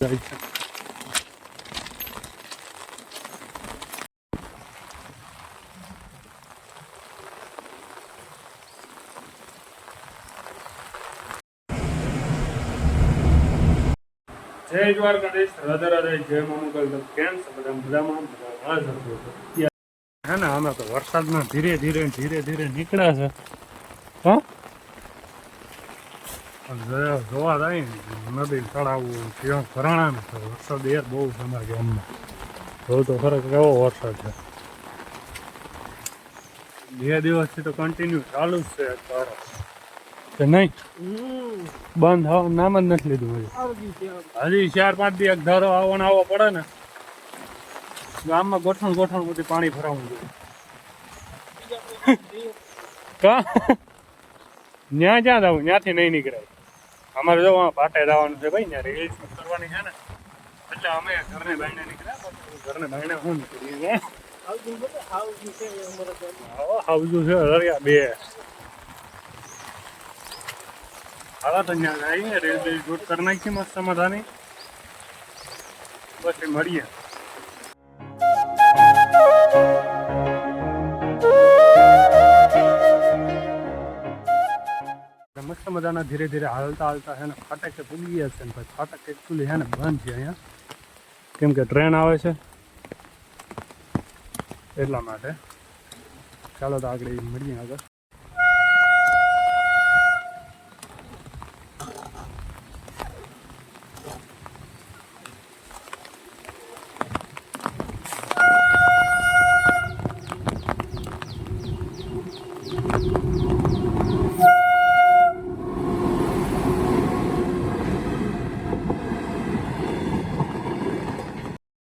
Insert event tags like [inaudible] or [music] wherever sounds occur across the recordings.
જાય છે જય દ્વારકાધીશ, રાધે રાધે, જય તો કેમ છે? બધા મજામાં? બધા હે ને અમે તો વરસાદમાં ધીરે ધીરે ધીરે ધીરે નીકળ્યા છે. હા? જોવા જાય ને, નદી તળાવું ત્યાં ને યાર બહુ છે અમારા ગામમાં. તો ખરેખર કેવો વરસાદ છે. બે દિવસથી તો કન્ટિન્યુ ચાલુ જ છે તારો કે બંધ થવાનું નામ જ નથી લીધું હજી. ચાર પાંચ દી એક ધારો આવવાનો આવવો પડે ને, ગામમાં ગોઠણ ગોઠણ બધી પાણી ભરાવું જોઈએ. ક્યાં જવું ત્યાંથી નહીં નીકળાય. અમારે જો પાટે જવાનું છે ભાઈ ને રીલ્સ કરવાની છે ને. એટલે અમે ઘરને બાઈને નીકળ્યા ઘરને બાઈને શું નીકળીએ હાવજું છે હરિયા બે. હાલા તો ત્યાં જઈએ રેલ શૂટ કરી નાખી મસ્ત મજાની. પછી મળીએ. મસ્ત મજાના ધીરે ધીરે હાલતા હાલતા છે ને ફાટકે પૂગી ગયા છે ને ભાઈ, ફાટક એકચ્યુઅલી છે ને બંધ છે અહીંયા. કેમ કે ટ્રેન આવે છે. એટલા માટે. ચાલો તો આગળ મળીએ આગળ.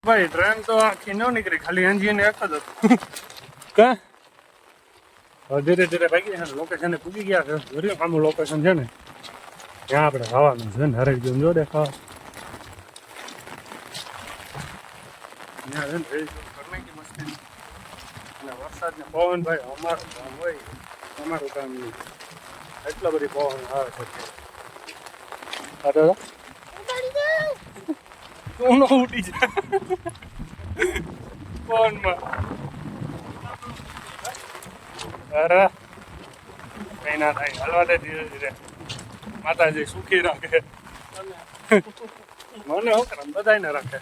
ભાઈ ટ્રેન તો આખી ન નીકળી ખાલી એન્જિન એક જ હતું. [laughs] કા? ધીરે ધીરે ભાગી છે લોકેશને પૂગી ગયા છે. જોયું આમનું લોકેશન છે ને. ત્યાં આપણે ખાવાનું છે ને હરેક જોન જો દેખાવ. વરસાદ ને પવન ભાઈ અમારું કામ હોય અમારું કામ નહીં. એટલો બધી પવન આવે છે. આ તો તું નો ઉડી જા ફોનમાં અરે, કઈ ના થાય. હલવા દે ધીરે ધીરે. માતાજી સુખી રાખે. મને હું કરે બધાને રાખે.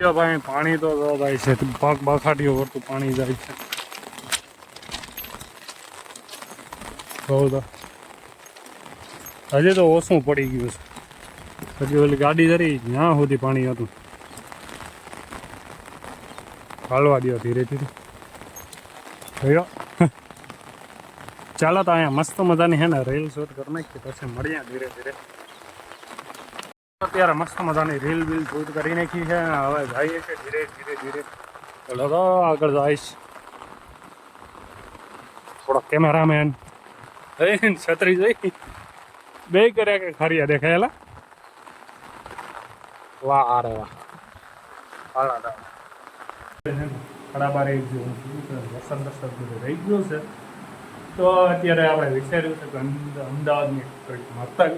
ભાઈ, પાણી તો જાય છે. પગ બખાટીઓ વળતું પાણી જાય છે. હજી તો ઓછું પડી ગયું છે. પછી ઓલી ગાડી જરી જ્યાં સુધી પાણી હતું. હાલવા દો ધીરે ધીરે. ચાલો તો અહીંયા મસ્ત મજાની હે ને રીલ શૂટ કરી નાખી પછી મળીએ ધીરે ધીરે. અત્યારે મસ્ત મજાની રીલ બીલ શૂટ કરી નાખી છે હવે જઈએ છે ધીરે ધીરે ધીરે. ચલો આગળ જઈશ થોડો કેમેરામેન છત્રી જોઈ. બે કર્યા કે ખરિયા દેખાયેલા વાહ આરે વાહ હાલા તા ખડા બાર એક જેવું વરસાદ બધું રહી ગયો છે. તો અત્યારે આપણે વિચાર્યું છે કે અમદ- અમદાવાદની કંઈક માતા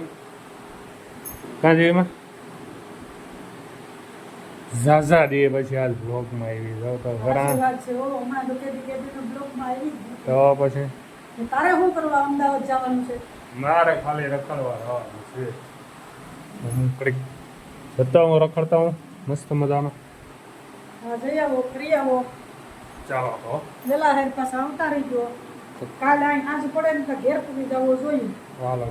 કાં એમાં? ઝાઝા દે પછી આ બ્લોગમાં આવી. જાવ તો જ તો પછી? તારે શું કરવા અમદાવાદ જવાનું છે? મારે ખાલી રખડવા જવાનું છે. હું કંઈક જતા હું રખડતા હું મસ્ત મજાનો. હા, જઈ આવો ફરી આવો. ચાલો તો. વેલા હેર પાસે આવતા રહીજો. કાલે અહીં આજ પડે ને તો ઘેર પૂરી જવો જોઈએ. ચાલો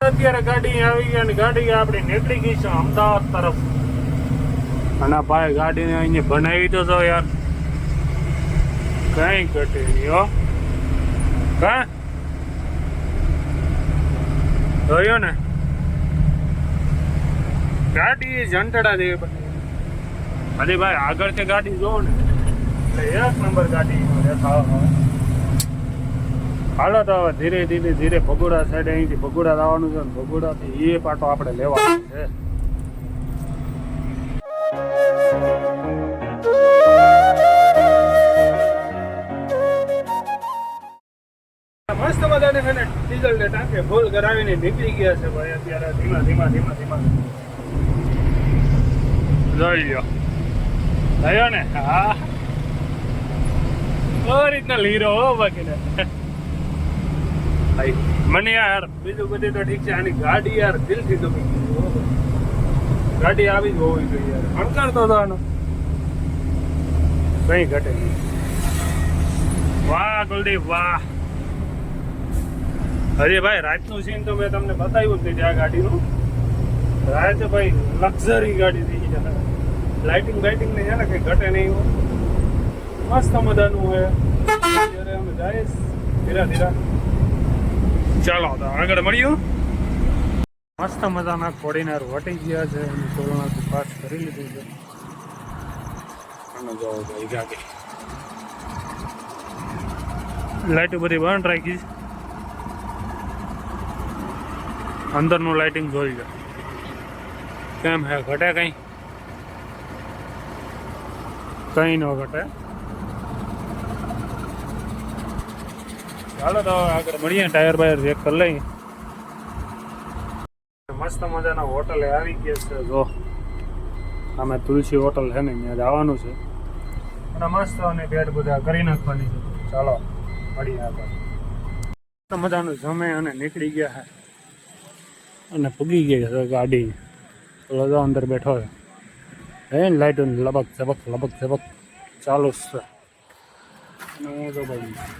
અત્યારે ગાડી આવી ગઈ અને ગાડી આપણી નીકળી ગઈ છે અમદાવાદ તરફ. અને ભાઈ ગાડીને અહીંયા બનાવી તો છો યાર. કઈ ઘટે નહીં હો. કા? જોયો ને? ગાડી જંટડા જેવી અરે ભાઈ આગળથી ગાડી, જોવો ને. એટલે એક નંબર ગાડી હાલો તો હવે ધીરે ધીરે ધીરે ભગોડા સાઈડ અહીંથી ભગોડા લાવવાનું છે ને ભગોડાથી એ પાટો આપણે લેવાનો છે. મસ્ત મજાને ડીઝલ ને ટાંકે ફૂલ કરાવીને નીકળી ગયા છે ભાઈ અત્યારે ધીમા ધીમા ધીમા ધીમા. જોઈ લ્યો થયો ને? હા. રીતના લીરો હો બાકીને ભાઈ. મને યાર બીજું બધું તો ઠીક છે આની ગાડી યાર દિલથી ગમી ગઈ ગાડી આવી જ હોવી જોઈએ યાર. અણકારતો હતો આનો. કઈ ઘટે નહીં. વાહ કુલદીપ વાહ. અરે ભાઈ રાતનું સીન તો મેં તમને બતાવ્યું જ નહીં આ ગાડીનું. રાતે ભાઈ લક્ઝરી ગાડી થઈ છે લાઇટિંગ બાઇટિંગ ને છે ને કંઈ ઘટે નહીં મસ્ત મજાનું હોય અત્યારે અમે જઈએ ધીરા ધીરા. ચાલો તો આગળ મળ્યું મસ્ત મજાના કોડીનાર વટી ગયા છે અને કોરોનાથી પાસ કરી લીધું છે. અને જો ભાઈ ગાડી લાઇટો બધી બંધ રાખી અંદરનું લાઇટિંગ જોઈ લો. કેમ હે ઘટે કઈ? કઈ ન ઘટે. ચાલો તો આગળ મળીએ, ટાયર બાયર ચેક કરી લઈએ. મસ્ત મજાના હોટલે આવી ગયા છે, જો. અમે તુલસી હોટલ છે ને ત્યાં જવાનું છે. અને મસ્ત અને બેડ બધા કરી નાખવાની છે. ચાલો, મળીએ આગળ. મસ્ત મજાનું જમે અને નીકળી ગયા અને પૂગી ગયા ગાડી. જો અંદર બેઠો છે. હે ને લાઇટો લબક ઝબક લબક ઝબક ચાલુ છે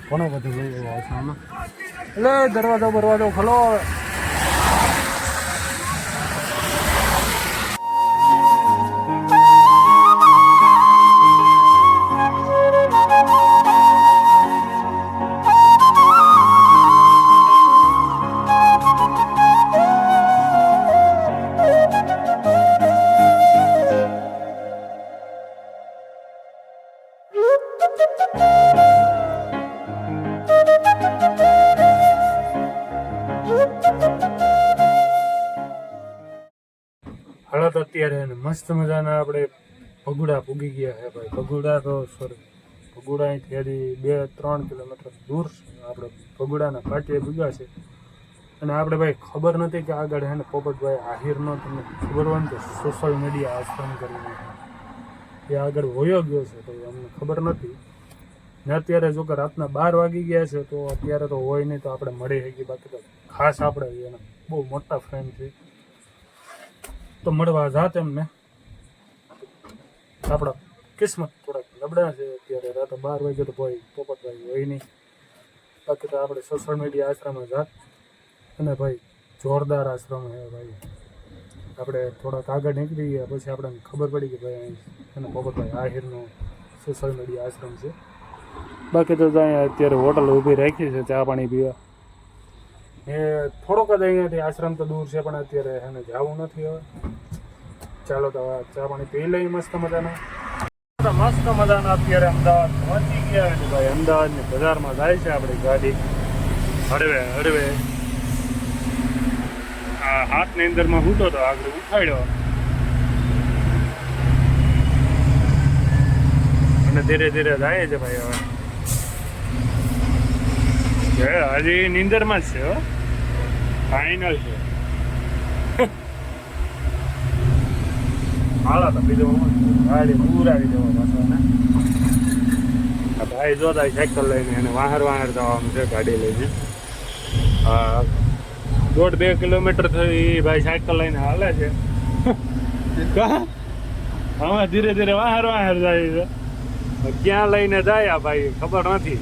ઘણો બધો લઈ આવ્યો આમાં એટલે દરવાજો બરવાજો ખોલો તો અત્યારે મસ્ત મજાના આપણે ભગુડા પૂગી ગયા છે ભાઈ. ભગુડા તો સોરી ભગુડા અહીંથી બે, ત્રણ કિલોમીટર દૂર આપણે ભગુડાના પાટીએ પૂગ્યા છે. અને આપણે ભાઈ ખબર નથી કે આગળ હે ને પોપટભાઈ આહિરનો તમને ખબર હોય ને તો સોશિયલ મીડિયા આશ્રમ કરીને એ આગળ વયો ગયો છે તો અમને ખબર નથી. ને અત્યારે જો કે રાતના બાર વાગી ગયા છે તો અત્યારે તો હોય નહીં તો આપણે મળી શકીએ. બાકી તો ખાસ આપણે એના બહુ મોટા ફ્રેન્ડ છે. તો મળવા જાત એમને. આપણા કિસ્મત થોડાક નબળા છે અત્યારે, રાતે બાર વાગે તો કોઈ પોપટભાઈ હોય નહીં. બાકી તો આપણે સોશિયલ મીડિયા આશ્રમમાં જાત. અને ભાઈ, જોરદાર આશ્રમ છે ભાઈ. આપણે થોડાક આગળ નીકળી ગયા, પછી આપણને ખબર પડી કે ભાઈ અને પોપટભાઈ આહિરનો સોશિયલ મીડિયા આશ્રમ છે. બાકી તો અહીંયા અત્યારે હોટલ ઊભી રાખી છે, ચા પાણી પીવા. એ થોડોક જ અહીંયાથી આશ્રમ તો દૂર છે, પણ અત્યારે એને જવું નથી હવે. ચાલો તો ચા પાણી પી લઈએ મસ્ત મજાના. મસ્ત મજાના અત્યારે અમદાવાદ પહોંચી ગયા છે ભાઈ અમદાવાદની બજારમાં જાય છે આપણી ગાડી. હળવે હળવે. આ હાથની અંદરમાં હૂતો તો આગળ ઉઠાડ્યો. અને ધીરે ધીરે જાય છે ભાઈ હવે. કે હજી નિંદરમાં જ છે, હો. ફાઇનલ છે. [laughs] હાલો, તો બીજું ગાડી પૂરાવી દેવો પાછો ભાઈ જોતા સાયકલ લઈને એને વાહર વાહર જવાનું છે ગાડી લઈને. દોઢ બે કિલોમીટર થઈ ભાઈ સાયકલ લઈને હાલે છે? [laughs] હવે ધીરે ધીરે વાહર વાહર જાય છે. ક્યાં લઈને જાય આ ભાઈ ખબર નથી.